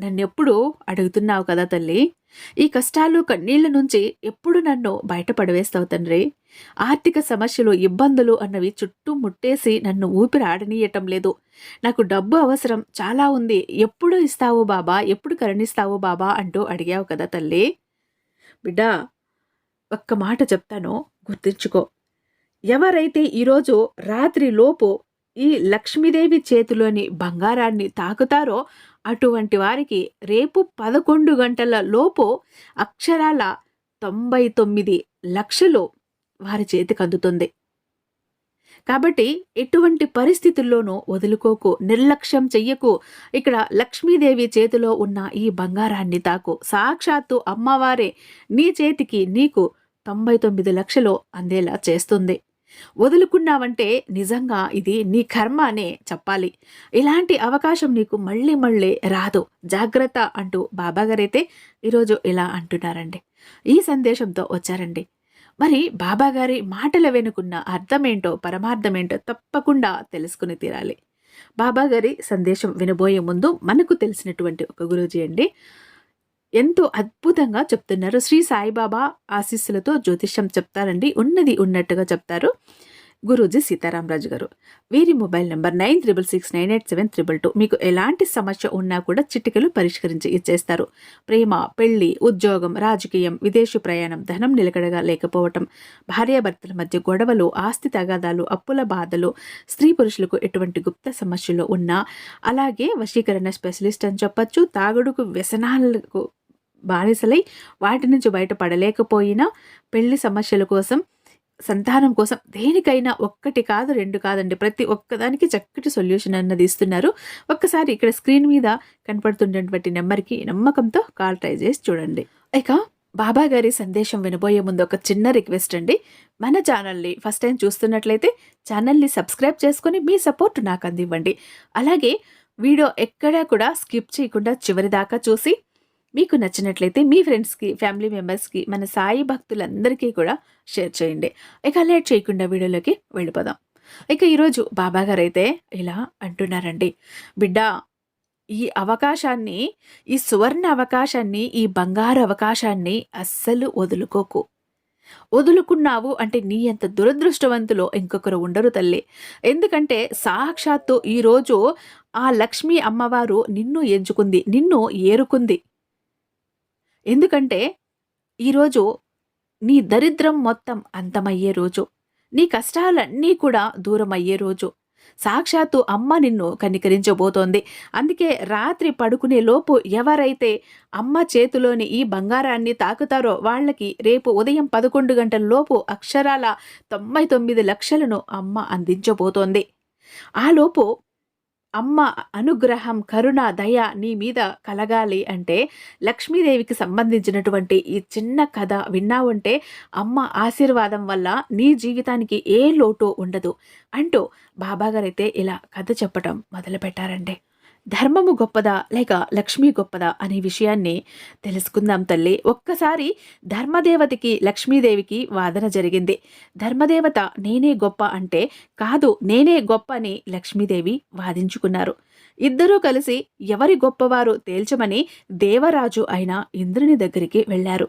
నన్నెప్పుడు అడుగుతున్నావు కదా తల్లి? ఈ కష్టాలు కన్నీళ్ళ నుంచి ఎప్పుడు నన్ను బయటపడవేస్తావు తండ్రి? ఆర్థిక సమస్యలు ఇబ్బందులు అన్నవి చుట్టూ ముట్టేసి నన్ను ఊపిరి ఆడనీయటం లేదు. నాకు డబ్బు అవసరం చాలా ఉంది. ఎప్పుడు ఇస్తావు బాబా? ఎప్పుడు కరుణిస్తావు బాబా? అంటూ అడిగావు కదా తల్లి. బిడ్డా ఒక్క మాట చెప్తాను. గుర్తుంచుకో. ఎవరైతే ఈరోజు రాత్రి లోపు ఈ లక్ష్మీదేవి చేతిలోని బంగారాన్ని తాకుతారో అటువంటి వారికి రేపు పదకొండు గంటల లోపు అక్షరాల తొంభై తొమ్మిది లక్షలు వారి చేతికి అందుతుంది. కాబట్టి ఎటువంటి పరిస్థితుల్లోనూ వదులుకోకు నిర్లక్ష్యం చెయ్యకు. ఇక్కడ లక్ష్మీదేవి చేతిలో ఉన్న ఈ బంగారాన్ని తాకు. సాక్షాత్తు అమ్మవారే నీ చేతికి నీకు తొంభై తొమ్మిది లక్షలు అందేలా చేస్తుంది. వదులుకున్నావంటే నిజంగా ఇది నీ కర్మ అనే చెప్పాలి. ఇలాంటి అవకాశం నీకు మళ్ళీ మళ్ళీ రాదు. జాగ్రత్త అంటూ బాబాగారైతే ఈరోజు ఇలా అంటున్నారండి. ఈ సందేశంతో వచ్చారండి. మరి బాబాగారి మాటల వెనుకున్న అర్థమేంటో పరమార్థమేంటో తప్పకుండా తెలుసుకుని తీరాలి. బాబాగారి సందేశం వినబోయే ముందు మనకు తెలిసినటువంటి ఒక గురూజీ అండి. ఎంతో అద్భుతంగా చెప్తున్నారు. శ్రీ సాయిబాబా ఆశీస్సులతో జ్యోతిష్యం చెప్తారండి. ఉన్నది ఉన్నట్టుగా చెప్తారు గురూజీ సీతారామరాజు గారు. వీరి mobile number nine triple six nine eight seven triple two. మీకు ఎలాంటి సమస్య ఉన్నా కూడా చిటికలు పరిష్కరించి ఇచ్చేస్తారు. ప్రేమ పెళ్ళి ఉద్యోగం రాజకీయం విదేశీ ప్రయాణం ధనం నిలకడగా లేకపోవటం భార్యాభర్తల మధ్య గొడవలు ఆస్తి తగాదాలు అప్పుల బాధలు స్త్రీ పురుషులకు ఎటువంటి గుప్త సమస్యలు ఉన్నా అలాగే వశీకరణ స్పెషలిస్ట్ అని చెప్పచ్చు తాగుడుకు వ్యసనాలకు బానిసలై వాటి నుంచి బయటపడలేకపోయినా పెళ్ళి సమస్యల కోసం సంతానం కోసం దేనికైనా ఒక్కటి కాదు రెండు కాదండి. ప్రతి ఒక్కదానికి చక్కటి సొల్యూషన్ అన్నది ఇస్తున్నారు. ఒక్కసారి ఇక్కడ స్క్రీన్ మీద కనపడుతున్నటువంటి నెంబర్కి నమ్మకంతో కాల్ ట్రై చేసి చూడండి. ఇక బాబా గారి సందేశం వినబోయే ముందు ఒక చిన్న రిక్వెస్ట్ అండి. మన ఛానల్ని ఫస్ట్ టైం చూస్తున్నట్లయితే ఛానల్ని సబ్స్క్రైబ్ చేసుకొని మీ సపోర్ట్ నాకు అందివ్వండి. అలాగే వీడియో ఎక్కడా కూడా స్కిప్ చేయకుండా చివరి దాకా చూసి మీకు నచ్చినట్లయితే మీ ఫ్రెండ్స్కి ఫ్యామిలీ మెంబర్స్కి మన సాయి భక్తులందరికీ కూడా షేర్ చేయండి. ఇక లేట్ చేయకుండా వీడియోలోకి వెళ్ళిపోదాం. ఇక ఈరోజు బాబా గారు అయితే ఇలా అంటున్నారండి. బిడ్డ ఈ అవకాశాన్ని ఈ సువర్ణ అవకాశాన్ని ఈ బంగారు అవకాశాన్ని అస్సలు వదులుకోకు. వదులుకున్నావు అంటే నీ ఎంత దురదృష్టవంతులో ఇంకొకరు ఉండరు తల్లి. ఎందుకంటే సాక్షాత్తు ఈరోజు ఆ లక్ష్మీ అమ్మవారు నిన్ను ఎంచుకుంది నిన్ను ఏరుకుంది. ఎందుకంటే ఈరోజు నీ దరిద్రం మొత్తం అంతమయ్యే రోజు. నీ కష్టాలన్నీ కూడా దూరం అయ్యే రోజు. సాక్షాత్తు అమ్మ నిన్ను కనికరించబోతోంది. అందుకే రాత్రి పడుకునే లోపు ఎవరైతే అమ్మ చేతిలోని ఈ బంగారాన్ని తాకుతారో వాళ్ళకి రేపు ఉదయం పదకొండు గంటల లోపు అక్షరాల తొంభై తొమ్మిది లక్షలను అమ్మ అందించబోతోంది. ఆలోపు అమ్మ అనుగ్రహం కరుణ దయ నీ మీద కలగాలి అంటే లక్ష్మీదేవికి సంబంధించినటువంటి ఈ చిన్న కథ విన్నావంటే అమ్మ ఆశీర్వాదం వల్ల నీ జీవితానికి ఏ లోటు ఉండదు అంటూ బాబాగారైతే ఇలా కథ చెప్పటం మొదలుపెట్టారండి. ధర్మము గొప్పదా లేక లక్ష్మి గొప్పదా అనే విషయాన్ని తెలుసుకుందాం తల్లి. ఒక్కసారి ధర్మదేవతకి లక్ష్మీదేవికి వాదన జరిగింది. ధర్మదేవత నేనే గొప్ప అంటే కాదు నేనే గొప్ప అని లక్ష్మీదేవి వాదించుకున్నారు. ఇద్దరూ కలిసి ఎవరి గొప్పవారు తేల్చమని దేవరాజు అయిన ఇంద్రుని దగ్గరికి వెళ్ళారు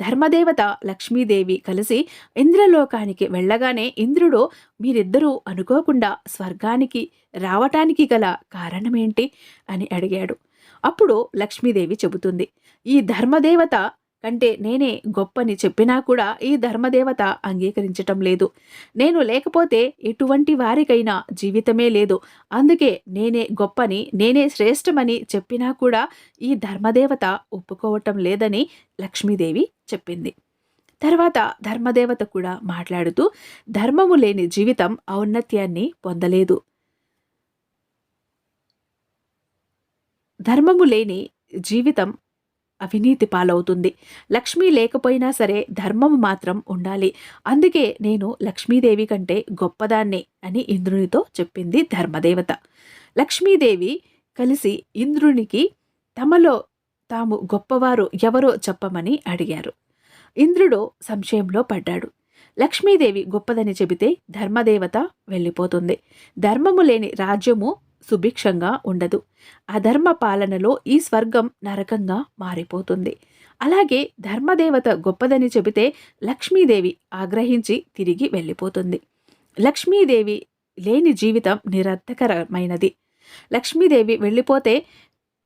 ధర్మదేవత లక్ష్మీదేవి కలిసి ఇంద్రలోకానికి వెళ్ళగానే ఇంద్రుడు మీరిద్దరూ అనుకోకుండా స్వర్గానికి రావటానికి గల కారణమేంటి? అని అడిగాడు. అప్పుడు లక్ష్మీదేవి చెబుతుంది ఈ ధర్మదేవత కంటే నేనే గొప్పని చెప్పినా కూడా ఈ ధర్మదేవత అంగీకరించటం లేదు. నేను లేకపోతే ఎటువంటి వారికైనా జీవితమే లేదు. అందుకే నేనే గొప్పని నేనే శ్రేష్టమని చెప్పినా కూడా ఈ ధర్మదేవత ఒప్పుకోవటం లేదని లక్ష్మీదేవి చెప్పింది. తర్వాత ధర్మదేవత కూడా మాట్లాడుతూ ధర్మము లేని జీవితం ఔన్నత్యాన్ని పొందలేదు. ధర్మము లేని జీవితం అవినీతి పాలవుతుంది. లక్ష్మి లేకపోయినా సరే ధర్మం మాత్రం ఉండాలి. అందుకే నేను లక్ష్మీదేవి కంటే గొప్పదాన్ని అని ఇంద్రునితో చెప్పింది ధర్మదేవత. లక్ష్మీదేవి కలిసి ఇంద్రునికి తమలో తాము గొప్పవారు ఎవరో చెప్పమని అడిగారు. ఇంద్రుడు సంశయంలో పడ్డాడు. లక్ష్మీదేవి గొప్పదని చెబితే ధర్మదేవత వెళ్ళిపోతుంది. ధర్మము లేని రాజ్యము సుభిక్షంగా ఉండదు. అధర్మ పాలనలో ఈ స్వర్గం నరకంగా మారిపోతుంది. అలాగే ధర్మదేవత గొప్పదని చెబితే లక్ష్మీదేవి ఆగ్రహించి తిరిగి వెళ్ళిపోతుంది. లక్ష్మీదేవి లేని జీవితం నిరర్థకరమైనది. లక్ష్మీదేవి వెళ్ళిపోతే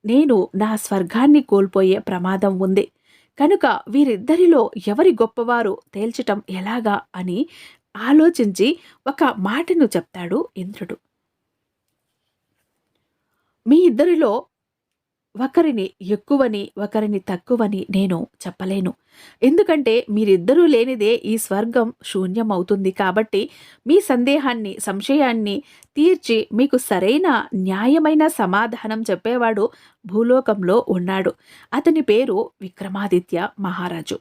నేను నా స్వర్గాన్ని కోల్పోయే ప్రమాదం ఉంది. కనుక వీరిద్దరిలో ఎవరి గొప్పవారు తేల్చటం ఎలాగా అని ఆలోచించి ఒక మాటను చెప్తాడు ఇంద్రుడు. మీ ఇద్దరిలో ఒకరిని ఎక్కువని ఒకరిని తక్కువని నేను చెప్పలేను. ఎందుకంటే మీరిద్దరూ లేనిదే ఈ స్వర్గం శూన్యమవుతుంది కాబట్టి మీ సందేహాన్ని సంశయాన్ని తీర్చి మీకు సరైన న్యాయమైన సమాధానం చెప్పేవాడు భూలోకంలో ఉన్నాడు. అతని పేరు విక్రమాదిత్య మహారాజు.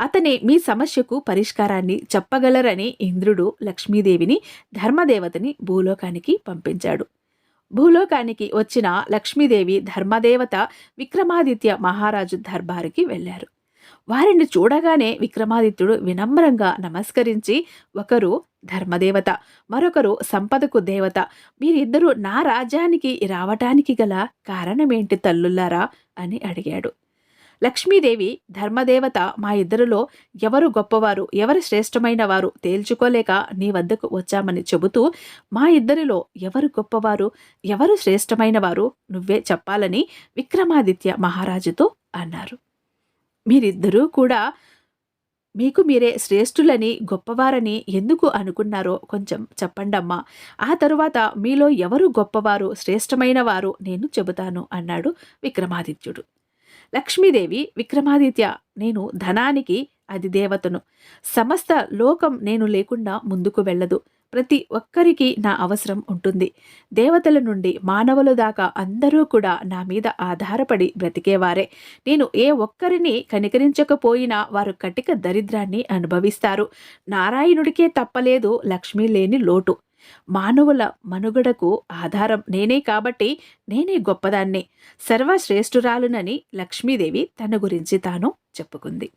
అతనే మీ సమస్యకు పరిష్కారాన్ని చెప్పగలరని ఇంద్రుడు లక్ష్మీదేవిని ధర్మదేవతని భూలోకానికి పంపించాడు. భూలోకానికి వచ్చిన లక్ష్మీదేవి ధర్మదేవత విక్రమాదిత్య మహారాజు దర్బారుకి వెళ్ళారు. వారిని చూడగానే విక్రమాదిత్యుడు వినమ్రంగా నమస్కరించి ఒకరు ధర్మదేవత మరొకరు సంపదకు దేవత మీరిద్దరూ నా రాజ్యానికి రావటానికి గల కారణమేంటి తల్లుల్లారా అని అడిగాడు. లక్ష్మీదేవి ధర్మదేవత మా ఇద్దరిలో ఎవరు గొప్పవారు ఎవరు శ్రేష్టమైన వారు తేల్చుకోలేక నీ వద్దకు వచ్చామని చెబుతూ మా ఇద్దరిలో ఎవరు గొప్పవారు ఎవరు శ్రేష్టమైన వారు నువ్వే చెప్పాలని విక్రమాదిత్య మహారాజుతో అన్నారు. మీరిద్దరూ కూడా మీకు మీరే శ్రేష్ఠులని గొప్పవారని ఎందుకు అనుకున్నారో కొంచెం చెప్పండమ్మా. ఆ తరువాత మీలో ఎవరు గొప్పవారు శ్రేష్టమైన వారు నేను చెబుతాను అన్నాడు విక్రమాదిత్యుడు. లక్ష్మీదేవి విక్రమాదిత్య నేను ధనానికి అది దేవతను సమస్త లోకం నేను లేకుండా ముందుకు వెళ్ళదు. ప్రతి ఒక్కరికి నా అవసరం ఉంటుంది. దేవతల నుండి మానవుల దాకా అందరూ కూడా నా మీద ఆధారపడి బ్రతికేవారే. నేను ఏ ఒక్కరిని కనికరించకపోయినా వారు కటిక దరిద్రాన్ని అనుభవిస్తారు. నారాయణుడికే తప్పలేదు లక్ష్మీ లేని లోటు. మానవుల మనుగడకు ఆధారం. నేనే కాబట్టి నేనే గొప్పదాన్ని. సర్వశ్రేష్ఠురాలునని లక్ష్మీదేవి తన గురించి తాను చెప్పుకుంది.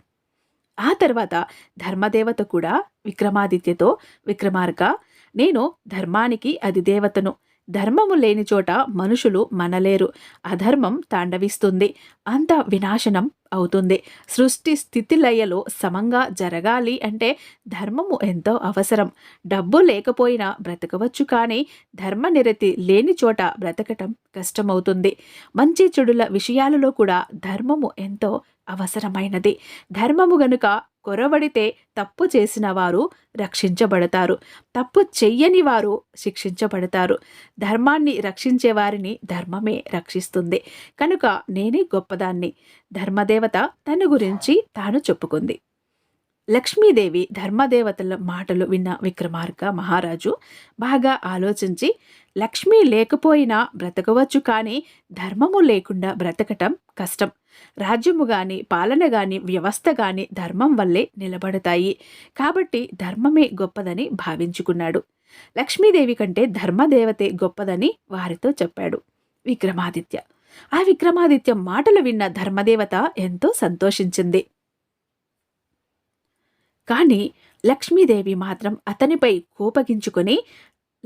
ఆ తర్వాత ధర్మదేవత కూడా విక్రమాదిత్యతో విక్రమార్క నేను ధర్మానికి అది దేవతను ధర్మము లేని చోట మనుషులు మనలేరు. అధర్మం తాండవిస్తుంది. అంత వినాశనం అవుతుంది. సృష్టి స్థితిలయలో సమంగా జరగాలి అంటే ధర్మము ఎంతో అవసరం. డబ్బు లేకపోయినా బ్రతకవచ్చు కానీ ధర్మనిరతి లేని చోట బ్రతకటం కష్టమవుతుంది. మంచి చెడుల విషయాలలో కూడా ధర్మము ఎంతో అవసరమైనది. ధర్మము గనుక కొరవడితే తప్పు చేసిన వారు రక్షించబడతారు. తప్పు చెయ్యని వారు శిక్షించబడతారు. ధర్మాన్ని రక్షించే వారిని ధర్మమే రక్షిస్తుంది. కనుక నేనే గొప్పదాన్ని. ధర్మదేవత తన గురించి తాను చెప్పుకుంది. లక్ష్మీదేవి ధర్మదేవతల మాటలు విన్న విక్రమార్క మహారాజు బాగా ఆలోచించి లక్ష్మీ లేకపోయినా బ్రతకవచ్చు కానీ ధర్మము లేకుండా బ్రతకటం కష్టం. రాజ్యము గాని పాలన గాని వ్యవస్థ గాని ధర్మం వల్లే నిలబడతాయి. కాబట్టి ధర్మమే గొప్పదని భావించుకున్నాడు. లక్ష్మీదేవి కంటే ధర్మదేవతే గొప్పదని వారితో చెప్పాడు. విక్రమాదిత్య. ఆ విక్రమాదిత్య మాటలు విన్న ధర్మదేవత ఎంతో సంతోషించింది. కానీ లక్ష్మీదేవి మాత్రం అతనిపై కోపగించుకొని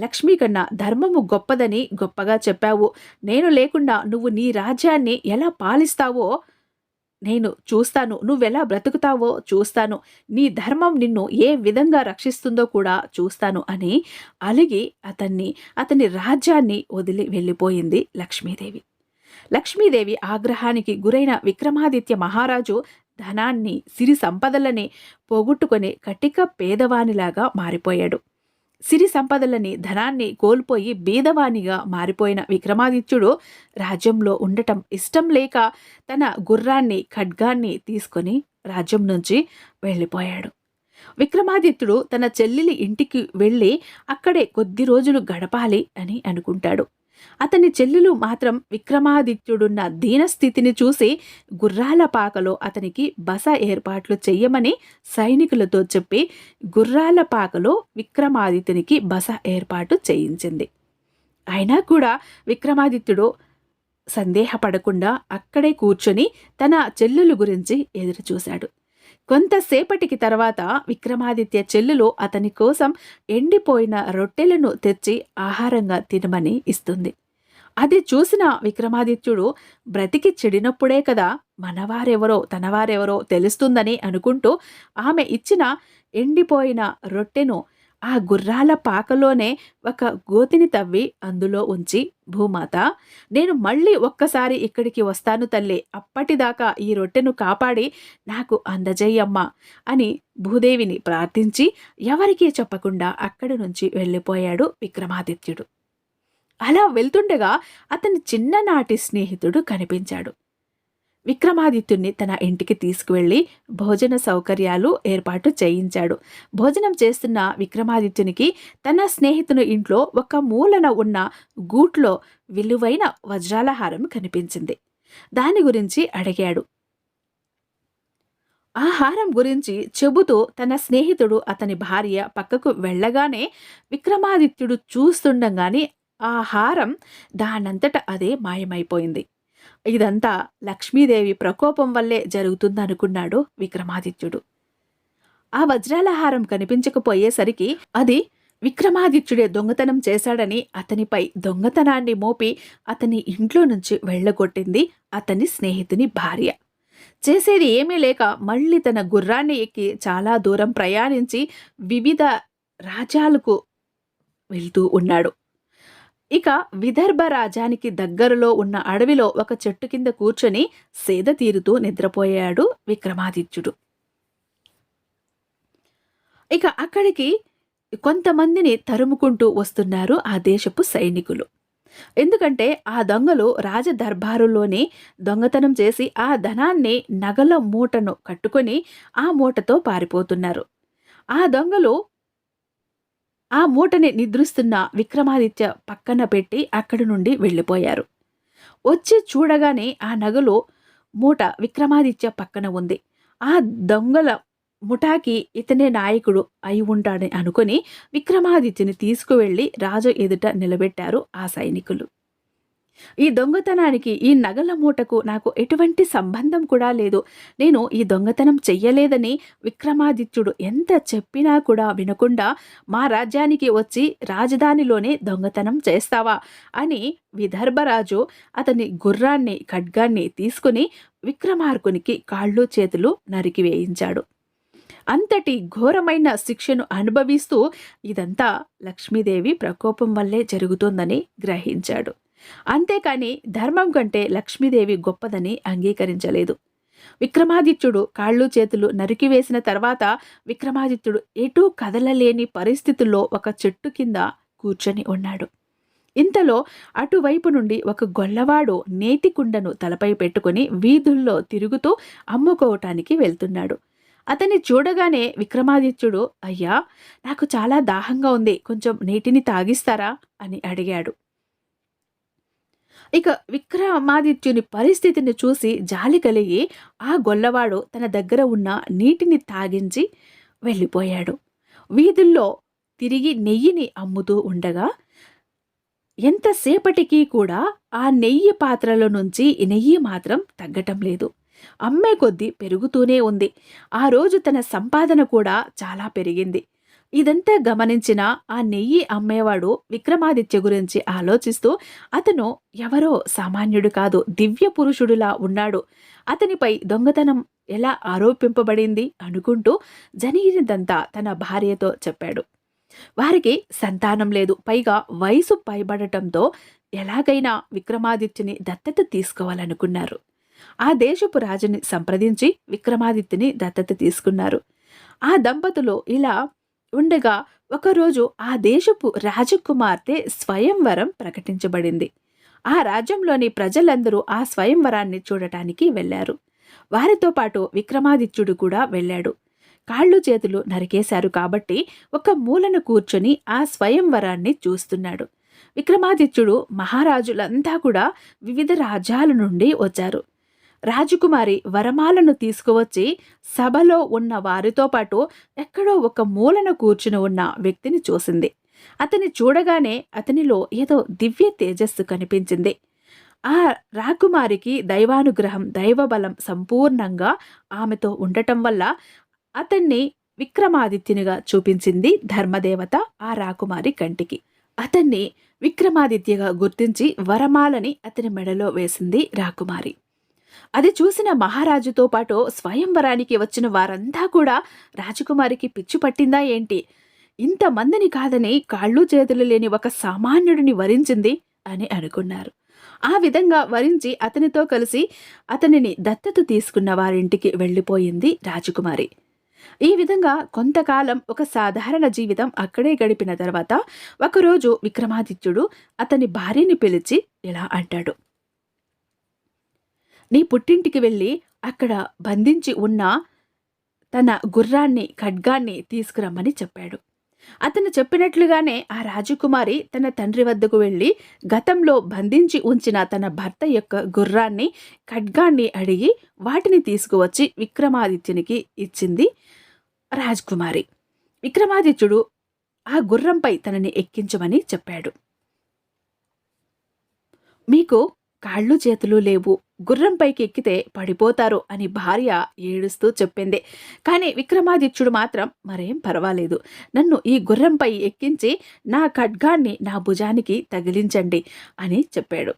లక్ష్మీ కన్నా ధర్మము గొప్పదని గొప్పగా చెప్పావు. నేను లేకుండా నువ్వు నీ రాజ్యాన్ని ఎలా పాలిస్తావో నేను చూస్తాను. నువ్వెలా బ్రతుకుతావో చూస్తాను. నీ ధర్మం నిన్ను ఏ విధంగా రక్షిస్తుందో కూడా చూస్తాను అని అలిగి అతన్ని అతని రాజ్యాన్ని వదిలి వెళ్ళిపోయింది లక్ష్మీదేవి. లక్ష్మీదేవి ఆగ్రహానికి గురైన విక్రమాదిత్య మహారాజు ధనాన్ని సిరి సంపదలని పోగొట్టుకొని కటిక పేదవానిలాగా మారిపోయాడు. సిరి సంపదలని ధనాన్ని కోల్పోయి బీదవానిగా మారిపోయిన విక్రమాదిత్యుడు రాజ్యంలో ఉండటం ఇష్టం లేక తన గుర్రాన్ని ఖడ్గాన్ని తీసుకొని రాజ్యం నుంచి వెళ్ళిపోయాడు. విక్రమాదిత్యుడు తన చెల్లెలి ఇంటికి వెళ్ళి అక్కడే కొద్ది రోజులు గడపాలి అని అనుకుంటాడు. అతని చెల్లెలు మాత్రం విక్రమాదిత్యుడున్న దీనస్థితిని చూసి గుర్రాల పాకలో అతనికి బస ఏర్పాట్లు చెయ్యమని సైనికులతో చెప్పి గుర్రాల పాకలో విక్రమాదిత్యునికి బస ఏర్పాటు చేయించింది. అయినా కూడా విక్రమాదిత్యుడు సందేహపడకుండా అక్కడే కూర్చొని తన చెల్లెలు గురించి ఎదురుచూశాడు. కొంతసేపటికి తర్వాత విక్రమాదిత్య చెల్లెలు అతని కోసం ఎండిపోయిన రొట్టెలను తెచ్చి ఆహారంగా తినమని ఇస్తుంది. అది చూసిన విక్రమాదిత్యుడు బ్రతికి చెడినప్పుడే కదా మనవారెవరో తనవారెవరో తెలుస్తుందని అనుకుంటూ ఆమె ఇచ్చిన ఎండిపోయిన రొట్టెను ఆ గుర్రాల పాకలోనే ఒక గోతిని తవ్వి అందులో ఉంచి భూమాత నేను మళ్ళీ ఒక్కసారి ఇక్కడికి వస్తాను తల్లి. అప్పటిదాకా ఈ రొట్టెను కాపాడి నాకు అందజేయమ్మా అని భూదేవిని ప్రార్థించి ఎవరికీ చెప్పకుండా అక్కడి నుంచి వెళ్ళిపోయాడు విక్రమాదిత్యుడు. అలా వెళ్తుండగా అతని చిన్ననాటి స్నేహితుడు కనిపించాడు. విక్రమాదిత్యుణ్ణి తన ఇంటికి తీసుకువెళ్ళి భోజన సౌకర్యాలు ఏర్పాటు చేయించాడు. భోజనం చేస్తున్న విక్రమాదిత్యునికి తన స్నేహితుని ఇంట్లో ఒక మూలన ఉన్న గూట్లో విలువైన వజ్రాల హారం కనిపించింది. దాని గురించి అడిగాడు. ఆ హారం గురించి చెబుతూ తన స్నేహితుడు అతని భార్య పక్కకు వెళ్ళగానే విక్రమాదిత్యుడు చూస్తుండగానే ఆ హారం దానంతట అదే మాయమైపోయింది. ఇదంతా లక్ష్మీదేవి ప్రకోపం వల్లే జరుగుతుందనుకున్నాడు విక్రమాదిత్యుడు. ఆ వజ్రాలహారం కనిపించకపోయేసరికి అది విక్రమాదిత్యుడే దొంగతనం చేశాడని అతనిపై దొంగతనాన్ని మోపి అతని ఇంట్లో నుంచి వెళ్ళగొట్టింది అతని స్నేహితుని భార్య. చేసేది ఏమీ లేక మళ్ళీ తన గుర్రాన్ని ఎక్కి చాలా దూరం ప్రయాణించి వివిధ రాజ్యాలకు వెళ్తూ ఉన్నాడు. ఇక విదర్భ రాజానికి దగ్గరలో ఉన్న అడవిలో ఒక చెట్టు కింద కూర్చొని సేద తీరుతూ నిద్రపోయాడు విక్రమాదిత్యుడు. ఇక అక్కడికి కొంతమందిని తరుముకుంటూ వస్తున్నారు ఆ దేశపు సైనికులు. ఎందుకంటే ఆ దొంగలు రాజదర్బారులోనే దొంగతనం చేసి ఆ ధనాన్ని నగల మూటను కట్టుకొని ఆ మూటతో పారిపోతున్నారు. ఆ దొంగలు ఆ మూటని నిద్రిస్తున్న విక్రమాదిత్య పక్కన పెట్టి అక్కడి నుండి వెళ్ళిపోయారు. వచ్చి చూడగానే ఆ నగలు మూట విక్రమాదిత్య పక్కన ఉంది. ఆ దొంగల ముఠాకి ఇతనే నాయకుడు అయి ఉంటాడని అనుకుని విక్రమాదిత్యని తీసుకువెళ్ళి రాజు ఎదుట నిలబెట్టారు ఆ సైనికులు. ఈ దొంగతనానికి ఈ నగల మూటకు నాకు ఎటువంటి సంబంధం కూడా లేదు. నేను ఈ దొంగతనం చెయ్యలేదని విక్రమాదిత్యుడు ఎంత చెప్పినా కూడా వినకుండా మా రాజ్యానికి వచ్చి రాజధానిలోనే దొంగతనం చేస్తావా అని విదర్భరాజు అతని గుర్రాన్ని ఖడ్గాన్ని తీసుకుని విక్రమార్కునికి కాళ్ళు చేతులు నరికివేయించాడు అంతటి ఘోరమైన శిక్షను అనుభవిస్తూ ఇదంతా లక్ష్మీదేవి ప్రకోపం వల్లే జరుగుతుందని గ్రహించాడు. అంతేకాని ధర్మం కంటే లక్ష్మీదేవి గొప్పదని అంగీకరించలేదు. విక్రమాదిత్యుడు కాళ్ళు చేతులు నరికివేసిన తర్వాత విక్రమాదిత్యుడు ఎటూ కదలలేని పరిస్థితుల్లో ఒక చెట్టు కింద కూర్చొని ఉన్నాడు. ఇంతలో అటువైపు నుండి ఒక గొల్లవాడు నేతి కుండను తలపై పెట్టుకుని వీధుల్లో తిరుగుతూ అమ్ముకోవటానికి వెళ్తున్నాడు. అతన్ని చూడగానే విక్రమాదిత్యుడు అయ్యా నాకు చాలా దాహంగా ఉంది. కొంచెం నీటిని తాగిస్తారా? అని అడిగాడు. ఇక విక్రమాదిత్యుని పరిస్థితిని చూసి జాలి కలిగి ఆ గొల్లవాడు తన దగ్గర ఉన్న నీటిని తాగించి వెళ్ళిపోయాడు. వీధుల్లో తిరిగి నెయ్యిని అమ్ముతూ ఉండగా ఎంతసేపటికి కూడా ఆ నెయ్యి పాత్రల నుంచి నెయ్యి మాత్రం తగ్గటం లేదు. అమ్మే కొద్దీ పెరుగుతూనే ఉంది. ఆ రోజు తన సంపాదన కూడా చాలా పెరిగింది. ఇదంతా గమనించిన ఆ నెయ్యి అమ్మేవాడు విక్రమాదిత్య గురించి ఆలోచిస్తూ అతను ఎవరో సామాన్యుడు కాదు దివ్య పురుషుడులా ఉన్నాడు. అతనిపై దొంగతనం ఎలా ఆరోపింపబడింది? అనుకుంటూ జరిగినదంతా తన భార్యతో చెప్పాడు. వారికి సంతానం లేదు. పైగా వయసు పైబడటంతో ఎలాగైనా విక్రమాదిత్యని దత్తత తీసుకోవాలనుకున్నారు. ఆ దేశపు రాజుని సంప్రదించి విక్రమాదిత్యని దత్తత తీసుకున్నారు. ఆ దంపతులు ఇలా ఉండగా ఒకరోజు ఆ దేశపు రాజకుమార్తె స్వయంవరం ప్రకటించబడింది. ఆ రాజ్యంలోని ప్రజలందరూ ఆ స్వయంవరాన్ని చూడటానికి వెళ్ళారు వారితో పాటు విక్రమాదిత్యుడు కూడా వెళ్ళాడు. కాళ్ళు చేతులు నరికేశారు కాబట్టి ఒక మూలను కూర్చొని ఆ స్వయంవరాన్ని చూస్తున్నాడు. విక్రమాదిత్యుడు మహారాజులంతా కూడా వివిధ రాజ్యాల నుండి వచ్చారు. రాజకుమారి వరమాలను తీసుకువచ్చి సభలో ఉన్న వారితో పాటు ఎక్కడో ఒక మూలన కూర్చుని ఉన్న వ్యక్తిని చూసింది. అతని చూడగానే అతనిలో ఏదో దివ్య తేజస్సు కనిపించింది. ఆ రాకుమారికి దైవానుగ్రహం దైవబలం సంపూర్ణంగా ఆమెతో ఉండటం వల్ల అతన్ని విక్రమాదిత్యునిగా చూపించింది ధర్మదేవత ఆ రాకుమారి కంటికి. అతన్ని విక్రమాదిత్యగా గుర్తించి వరమాలని అతని మెడలో వేసింది రాకుమారి. అది చూసిన మహారాజుతో పాటు స్వయంవరానికి వచ్చిన వారంతా కూడా రాజకుమారికి పిచ్చి పట్టిందా ఏంటి? ఇంతమందిని కాదని కాళ్ళు చేతులు లేని ఒక సామాన్యుడిని వరించింది అని అనుకున్నారు. ఆ విధంగా వరించి అతనితో కలిసి అతనిని దత్తత తీసుకున్న వారింటికి వెళ్ళిపోయింది రాజకుమారి. ఈ విధంగా కొంతకాలం ఒక సాధారణ జీవితం అక్కడే గడిపిన తర్వాత ఒకరోజు విక్రమాదిత్యుడు అతని భార్యని పిలిచి ఇలా అంటాడు. నీ పుట్టింటికి వెళ్ళి అక్కడ బంధించి ఉన్న తన గుర్రాన్ని ఖడ్గాన్ని తీసుకురమ్మని చెప్పాడు. అతను చెప్పినట్లుగానే ఆ రాజకుమారి తన తండ్రి వద్దకు వెళ్ళి గతంలో బంధించి ఉంచిన తన భర్త యొక్క గుర్రాన్ని ఖడ్గాన్ని అడిగి వాటిని తీసుకువచ్చి విక్రమాదిత్యునికి ఇచ్చింది రాజకుమారి. విక్రమాదిత్యుడు ఆ గుర్రంపై తనని ఎక్కించమని చెప్పాడు. మీకు కాళ్ళు చేతులు లేవు. గుర్రంపైకి ఎక్కితే పడిపోతారు అని భార్య ఏడుస్తూ చెప్పింది. కానీ విక్రమాదిత్యుడు మాత్రం మరేం పర్వాలేదు. నన్ను ఈ గుర్రంపై ఎక్కించి నా ఖడ్గాన్ని నా భుజానికి తగిలించండి అని చెప్పాడు.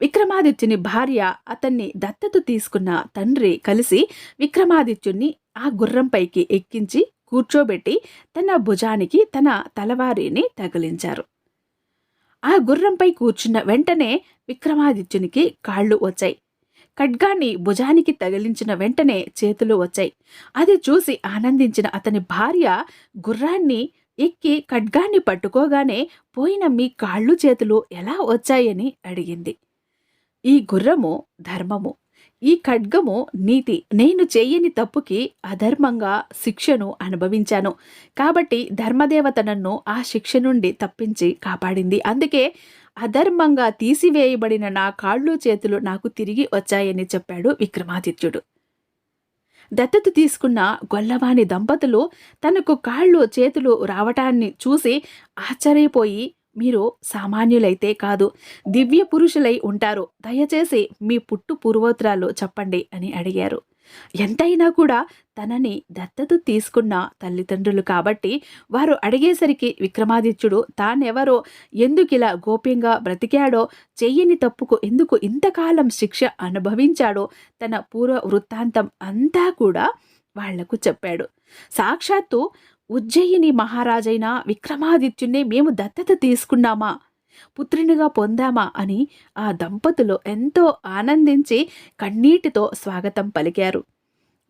విక్రమాదిత్యుని భార్య అతన్ని దత్తత తీసుకున్న తండ్రి కలిసి విక్రమాదిత్యుణ్ణి ఆ గుర్రంపైకి ఎక్కించి కూర్చోబెట్టి తన భుజానికి తన తలవారిని తగిలించారు. ఆ గుర్రంపై కూర్చున్న వెంటనే విక్రమాదిత్యునికి కాళ్ళు వచ్చాయి. ఖడ్గాన్ని భుజానికి తగిలించిన వెంటనే చేతులు వచ్చాయి. అది చూసి ఆనందించిన అతని భార్య గుర్రాన్ని ఎక్కి ఖడ్గాన్ని పట్టుకోగానే పోయిన మీ కాళ్ళు చేతులు ఎలా వచ్చాయని అడిగింది. ఈ గుర్రము ధర్మము. ఈ ఖడ్గము నీతి. నేను చేయని తప్పుకి అధర్మంగా శిక్షను అనుభవించాను. కాబట్టి ధర్మదేవత నన్ను ఆ శిక్ష నుండి తప్పించి కాపాడింది. అందుకే అధర్మంగా తీసివేయబడిన నా కాళ్ళు చేతులు నాకు తిరిగి వచ్చాయని చెప్పాడు విక్రమాదిత్యుడు. దత్తత తీసుకున్న గొల్లవాణి దంపతులు తనకు కాళ్ళు చేతులు రావటాన్ని చూసి ఆశ్చర్యపోయి మీరు సామాన్యులైతే కాదు దివ్య పురుషులై ఉంటారు. దయచేసి మీ పుట్టు పూర్వోత్తరాలు చెప్పండి అని అడిగారు. ఎంతైనా కూడా తనని దత్తత తీసుకున్న తల్లిదండ్రులు కాబట్టి వారు అడిగేసరికి విక్రమాదిత్యుడు తానెవరో ఎందుకిలా గోప్యంగా బ్రతికాడో చెయ్యని తప్పుకు ఎందుకు ఇంతకాలం శిక్ష అనుభవించాడో తన పూర్వ వృత్తాంతం అంతా కూడా వాళ్ళకు చెప్పాడు. సాక్షాత్తు ఉజ్జయిని మహారాజైన విక్రమాదిత్యుణ్ణి మేము దత్తత తీసుకున్నామా? పుత్రునిగా పొందామా? అని ఆ దంపతులు ఎంతో ఆనందించి కన్నీటితో స్వాగతం పలికారు.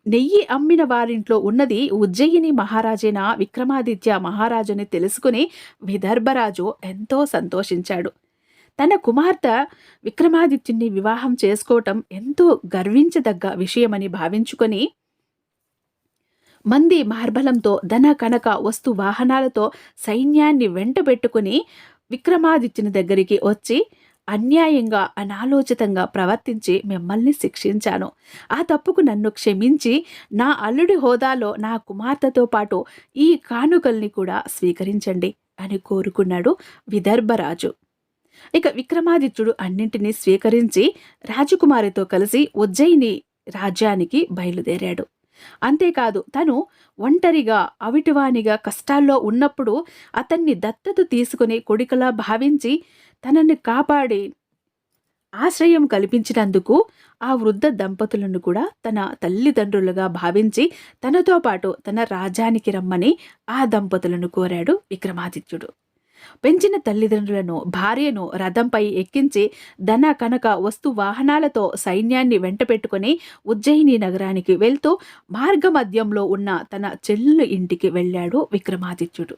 నెయ్యి అమ్మిన వారింట్లో ఉన్నది ఉజ్జయిని మహారాజైన విక్రమాదిత్య మహారాజుని తెలుసుకుని విదర్భరాజు ఎంతో సంతోషించాడు. తన కుమార్తె విక్రమాదిత్యుని వివాహం చేసుకోవటం ఎంతో గర్వించదగ్గ విషయమని భావించుకొని మంది మార్బలంతో ధన కనక వస్తు వాహనాలతో సైన్యాన్ని వెంటబెట్టుకుని విక్రమాదిత్యుని దగ్గరికి వచ్చి అన్యాయంగా అనాలోచితంగా ప్రవర్తించి మిమ్మల్ని శిక్షించాను. ఆ తప్పుకు నన్ను క్షమించి నా అల్లుడి హోదాలో నా కుమార్తెతో పాటు ఈ కానుకల్ని కూడా స్వీకరించండి అని కోరుకున్నాడు విదర్భరాజు. ఇక విక్రమాదిత్యుడు అన్నింటినీ స్వీకరించి రాజకుమారితో కలిసి ఉజ్జయిని రాజ్యానికి బయలుదేరాడు. అంతేకాదు తను ఒంటరిగా అవిటివానిగా కష్టాల్లో ఉన్నప్పుడు అతన్ని దత్తత తీసుకుని కొడుకలా భావించి తనని కాపాడి ఆశ్రయం కల్పించినందుకు ఆ వృద్ధ దంపతులను కూడా తన తల్లిదండ్రులుగా భావించి తనతో పాటు తన రాజ్యానికి రమ్మని ఆ దంపతులను కోరాడు విక్రమాదిత్యుడు. పెంచిన తల్లిదండ్రులను భార్యను రథంపై ఎక్కించి ధన కనక వస్తు వాహనాలతో సైన్యాన్ని వెంటపెట్టుకుని ఉజ్జయిని నగరానికి వెళ్తూ మార్గమధ్యంలో ఉన్న తన చెల్లు ఇంటికి వెళ్ళాడు విక్రమాదిత్యుడు.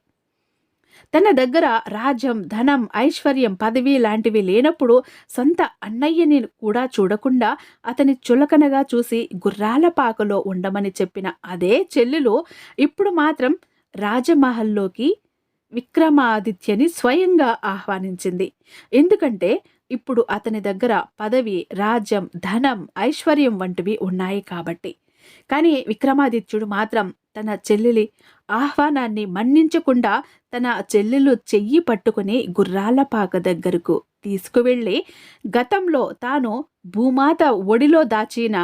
తన దగ్గర రాజ్యం ధనం ఐశ్వర్యం పదవి లాంటివి లేనప్పుడు సొంత అన్నయ్యని కూడా చూడకుండా అతని చులకనగా చూసి గుర్రాల పాకలో ఉండమని చెప్పిన అదే చెల్లెలు ఇప్పుడు మాత్రం రాజమహల్లోకి విక్రమాదిత్యని స్వయంగా ఆహ్వానించింది. ఎందుకంటే ఇప్పుడు అతని దగ్గర పదవి రాజ్యం ధనం ఐశ్వర్యం వంటివి ఉన్నాయి కాబట్టి. కానీ విక్రమాదిత్యుడు మాత్రం తన చెల్లెలి ఆహ్వానాన్ని మన్నించకుండా తన చెల్లెలు చెయ్యి పట్టుకుని గుర్రాలపాక దగ్గరకు తీసుకువెళ్ళి గతంలో తాను భూమాత ఒడిలో దాచిన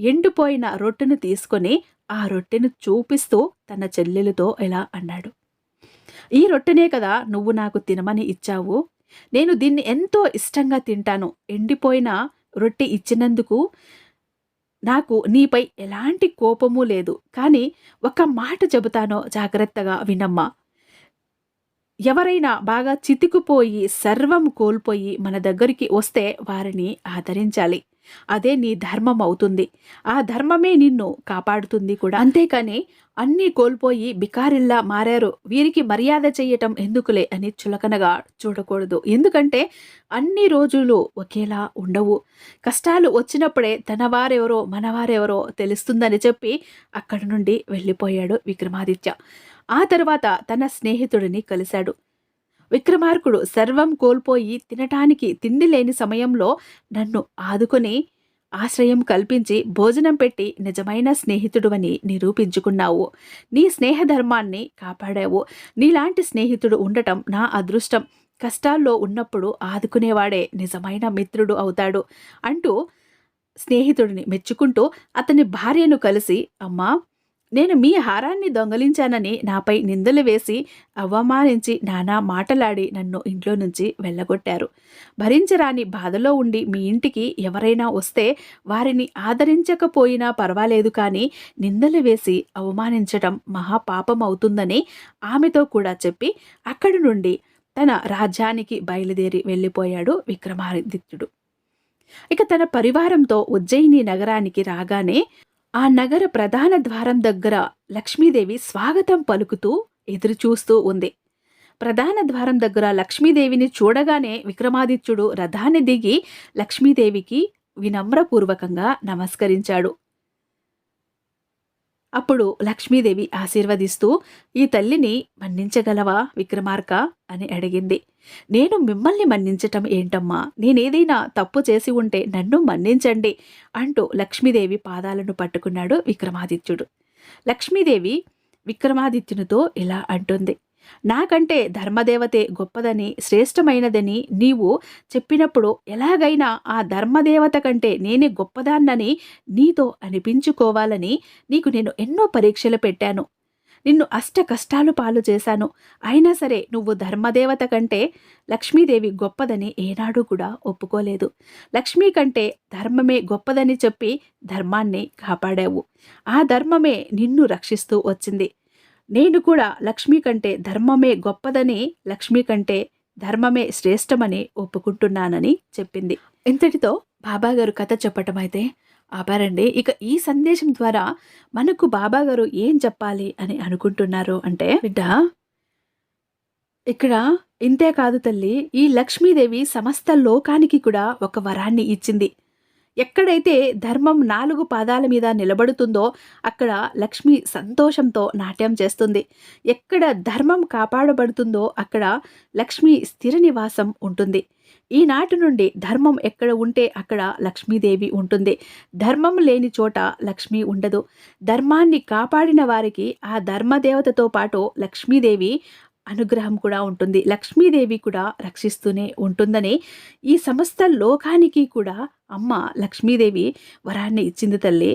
ఎండిపోయిన రొట్టెను తీసుకొని ఆ రొట్టెను చూపిస్తూ తన చెల్లెలతో ఇలా అన్నాడు. ఈ రొట్టెనే కదా నువ్వు నాకు తినమని ఇచ్చావు. నేను దీన్ని ఎంతో ఇష్టంగా తింటాను. ఎండిపోయిన రొట్టె ఇచ్చినందుకు నాకు నీపై ఎలాంటి కోపము లేదు. కానీ ఒక మాట చెబుతానో జాగ్రత్తగా వినమ్మా. ఎవరైనా బాగా చితికిపోయి సర్వం కోల్పోయి మన దగ్గరికి వస్తే వారిని ఆదరించాలి. అదే నీ ధర్మం అవుతుంది. ఆ ధర్మమే నిన్ను కాపాడుతుంది కూడా. అంతేకాని అన్నీ కోల్పోయి బికారిల్లా మారారు. వీరికి మర్యాద చెయ్యటం ఎందుకులే అని చులకనగా చూడకూడదు. ఎందుకంటే అన్ని రోజులు ఒకేలా ఉండవు. కష్టాలు వచ్చినప్పుడే తనవారెవరో మనవారెవరో తెలుస్తుందని చెప్పి అక్కడి నుండి వెళ్ళిపోయాడు విక్రమాదిత్య. ఆ తర్వాత తన స్నేహితుడిని కలిశాడు. విక్రమార్కుడు సర్వం కోల్పోయి తినటానికి తిండి లేని సమయంలో నన్ను ఆదుకొని ఆశ్రయం కల్పించి భోజనం పెట్టి నిజమైన స్నేహితుడువని నిరూపించుకున్నావు. నీ స్నేహధర్మాన్ని కాపాడావు. నీలాంటి స్నేహితుడు ఉండటం నా అదృష్టం. కష్టాల్లో ఉన్నప్పుడు ఆదుకునేవాడే నిజమైన మిత్రుడు అవుతాడు అంటూ స్నేహితుడిని మెచ్చుకుంటూ అతని భార్యను కలిసి అమ్మా నేను మీ హారాన్ని దొంగలించానని నాపై నిందలు వేసి అవమానించి నానా మాటలాడి నన్ను ఇంట్లో నుంచి వెళ్ళగొట్టారు. భరించరాని బాధలో ఉండి మీ ఇంటికి ఎవరైనా వస్తే వారిని ఆదరించకపోయినా పర్వాలేదు కానీ నిందలు వేసి అవమానించటం మహాపాపం అవుతుందని ఆమెతో కూడా చెప్పి అక్కడి నుండి తన రాజ్యానికి బయలుదేరి వెళ్ళిపోయాడు విక్రమాదిత్యుడు. ఇక తన పరివారంతో ఉజ్జయిని నగరానికి రాగానే ఆ నగర ప్రధాన ద్వారం దగ్గర లక్ష్మీదేవి స్వాగతం పలుకుతూ ఎదురుచూస్తూ ఉంది. ప్రధాన ద్వారం దగ్గర లక్ష్మీదేవిని చూడగానే విక్రమాదిత్యుడు రథాన్ని దిగి లక్ష్మీదేవికి వినమ్రపూర్వకంగా నమస్కరించాడు. అప్పుడు లక్ష్మీదేవి ఆశీర్వదిస్తూ ఈ తల్లిని మన్నించగలవా విక్రమార్క? అని అడిగింది. నేను మిమ్మల్ని మన్నించటం ఏంటమ్మా? నేనేదైనా తప్పు చేసి ఉంటే నన్ను మన్నించండి అంటూ లక్ష్మీదేవి పాదాలను పట్టుకున్నాడు విక్రమాదిత్యుడు. లక్ష్మీదేవి విక్రమాదిత్యునితో ఇలా అంటుంది. నాకంటే ధర్మదేవతే గొప్పదని శ్రేష్టమైనదని నీవు చెప్పినప్పుడు ఎలాగైనా ఆ ధర్మదేవత కంటే నేనే గొప్పదాన్నని నీతో అనిపించుకోవాలని నీకు నేను ఎన్నో పరీక్షలు పెట్టాను. నిన్ను అష్ట కష్టాలు పాలు చేశాను. అయినా సరే నువ్వు ధర్మదేవత కంటే లక్ష్మీదేవి గొప్పదని ఏనాడు కూడా ఒప్పుకోలేదు. లక్ష్మీ కంటే ధర్మమే గొప్పదని చెప్పి ధర్మాన్ని కాపాడావు. ఆ ధర్మమే నిన్ను రక్షిస్తూ వచ్చింది. నేను కూడా లక్ష్మి కంటే ధర్మమే గొప్పదని లక్ష్మి కంటే ధర్మమే శ్రేష్టమని ఒప్పుకుంటున్నానని చెప్పింది. ఇంతటితో బాబాగారు కథ చెప్పటం అయితే ఆపారండి. ఇక ఈ సందేశం ద్వారా మనకు బాబాగారు ఏం చెప్పాలి అని అనుకుంటున్నారు అంటే బిడ్డ ఇక్కడ ఇంతే కాదు తల్లి ఈ లక్ష్మీదేవి సమస్త లోకానికి కూడా ఒక వరాన్ని ఇచ్చింది. ఎక్కడైతే ధర్మం నాలుగు పాదాల మీద నిలబడుతుందో అక్కడ లక్ష్మి సంతోషంతో నాట్యం చేస్తుంది. ఎక్కడ ధర్మం కాపాడబడుతుందో అక్కడ లక్ష్మి స్థిర నివాసం ఉంటుంది. ఈనాటి నుండి ధర్మం ఎక్కడ ఉంటే అక్కడ లక్ష్మీదేవి ఉంటుంది. ధర్మం లేని చోట లక్ష్మి ఉండదు. ధర్మాన్ని కాపాడిన వారికి ఆ ధర్మదేవతతో పాటు లక్ష్మీదేవి అనుగ్రహం కూడా ఉంటుంది. లక్ష్మీదేవి కూడా రక్షిస్తూనే ఉంటుందని ఈ సమస్త లోకానికి కూడా అమ్మ లక్ష్మీదేవి వరాన్ని ఇచ్చింది తల్లి.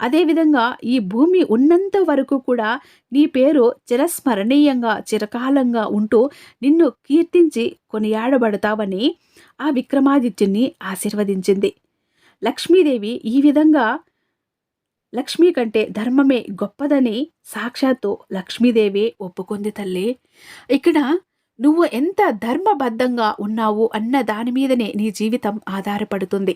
అదేవిధంగా ఈ భూమి ఉన్నంత వరకు కూడా నీ పేరు చిరస్మరణీయంగా చిరకాలంగా ఉంటూ నిన్ను కీర్తించి కొనియాడబడతావని ఆ విక్రమాదిత్యుని ఆశీర్వదించింది. లక్ష్మీదేవి ఈ విధంగా లక్ష్మీ కంటే ధర్మమే గొప్పదని సాక్షాత్తు లక్ష్మీదేవి ఒప్పుకుంది తల్లి. ఇక్కడ నువ్వు ఎంత ధర్మబద్ధంగా ఉన్నావు అన్న దాని మీదనే నీ జీవితం ఆధారపడుతుంది.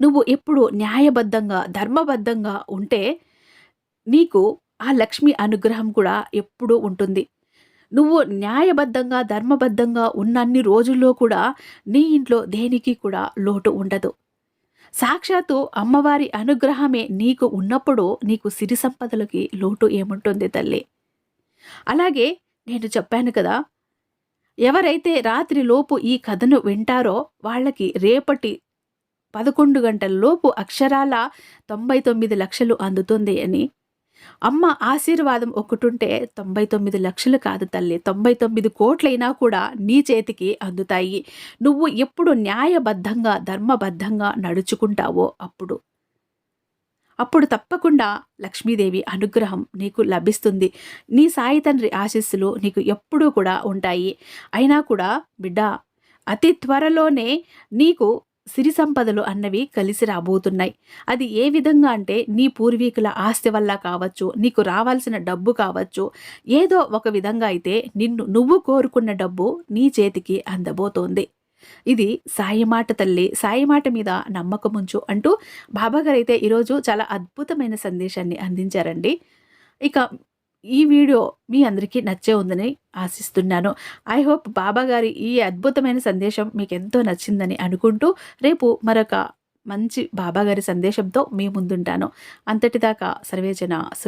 నువ్వు ఎప్పుడు న్యాయబద్ధంగా ధర్మబద్ధంగా ఉంటే నీకు ఆ లక్ష్మి అనుగ్రహం కూడా ఎప్పుడూ ఉంటుంది. నువ్వు న్యాయబద్ధంగా ధర్మబద్ధంగా ఉన్నన్ని రోజుల్లో కూడా నీ ఇంట్లో దేనికి కూడా లోటు ఉండదు. సాక్షాత్తు అమ్మవారి అనుగ్రహమే నీకు ఉన్నప్పుడు నీకు సిరి సంపదలకి లోటు ఏముంటుంది తల్లి? అలాగే నేను చెప్పాను కదా ఎవరైతే రాత్రి లోపు ఈ కథను వింటారో వాళ్ళకి రేపటి పదకొండు గంటల లోపు అక్షరాల తొంభై తొమ్మిది లక్షలు అందుతుంది అని అమ్మ ఆశీర్వాదం ఒకటుంటే తొంభై తొమ్మిది లక్షలు కాదు తల్లి. తొంభై తొమ్మిది కోట్లైనా కూడా నీ చేతికి అందుతాయి. నువ్వు ఎప్పుడు న్యాయబద్ధంగా ధర్మబద్ధంగా నడుచుకుంటావో అప్పుడు. అప్పుడు తప్పకుండా లక్ష్మీదేవి అనుగ్రహం నీకు లభిస్తుంది. నీ సాయి తండ్రి ఆశీస్సులు నీకు ఎప్పుడూ కూడా ఉంటాయి. అయినా కూడా బిడ్డ అతి త్వరలోనే నీకు సిరి సంపదలు అన్నవి కలిసి రాబోతున్నాయి. అది ఏ విధంగా అంటే నీ పూర్వీకుల ఆస్తి వల్ల కావచ్చు నీకు రావాల్సిన డబ్బు కావచ్చు ఏదో ఒక విధంగా అయితే నిన్ను నువ్వు కోరుకున్న డబ్బు నీ చేతికి అందబోతోంది. ఇది సాయిమాట తల్లి సాయిమాట మీద నమ్మకముంచు అంటూ బాబాగారు అయితే ఈరోజు చాలా అద్భుతమైన సందేశాన్ని అందించారండి. ఇక ఈ వీడియో మీ అందరికీ నచ్చే ఉందని ఆశిస్తున్నాను. ఐ హోప్ బాబా గారి ఈ అద్భుతమైన సందేశం మీకు ఎంతో నచ్చిందని అనుకుంటూ రేపు మరొక మంచి బాబాగారి సందేశంతో మీ ముందుంటాను. అంతటిదాకా సర్వేజన